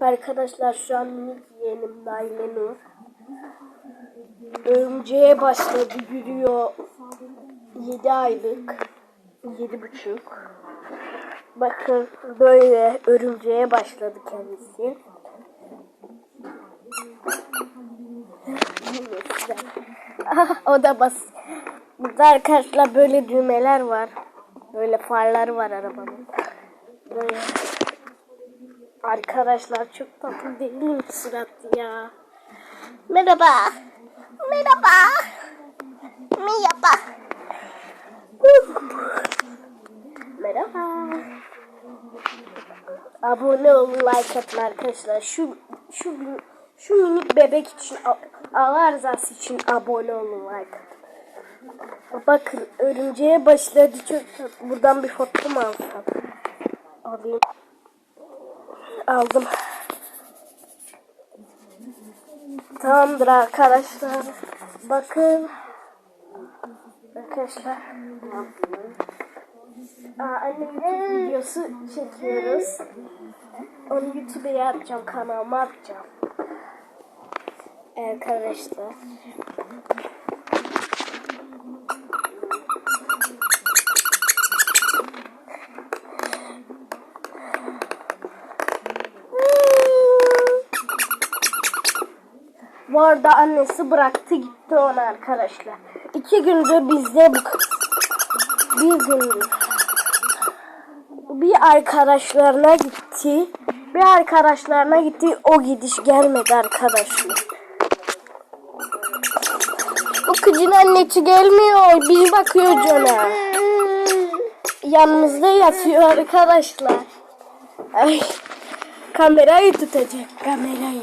Arkadaşlar şu an minik yeğenim Naile Nur. Örümceğe başladı yürüyor. 7 aylık. yedi buçuk. Bakın böyle örümceğe başladı kendisi. o da bas. Burada arkadaşlar böyle düğmeler var. Böyle farlar var arabanın. Böyle. Arkadaşlar çok tatlı değil mi surat ya? Merhaba. Merhaba. Merhaba. Merhaba. Abone olun, like atın arkadaşlar. Şu şu şu minik bebek için Allah rızası için abone olun, like atın. Bakın örümceğe başladı çok tatlı. Buradan bir foto mu alsam? Alayım. Aldım. Tamamdır arkadaşlar. Bakın. Arkadaşlar. Aa, annemin videosu çekiyoruz. Onu YouTube'a atacağım. Kanalıma atacağım. Arkadaşlar. Bu arada annesi bıraktı gitti onu arkadaşlar. İki gündür bizde bu bir gündür. Bir arkadaşlarına gitti. Bir arkadaşlarına gitti. O gidiş gelmedi arkadaşlar. Bu kızın annesi gelmiyor. Bir bakıyor cana. Yanımızda yatıyor arkadaşlar. Ay, kamerayı tutacak kamerayı.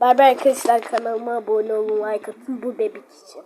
Barbar arkadaşlar kanalıma abone olun like atın bu bebek için.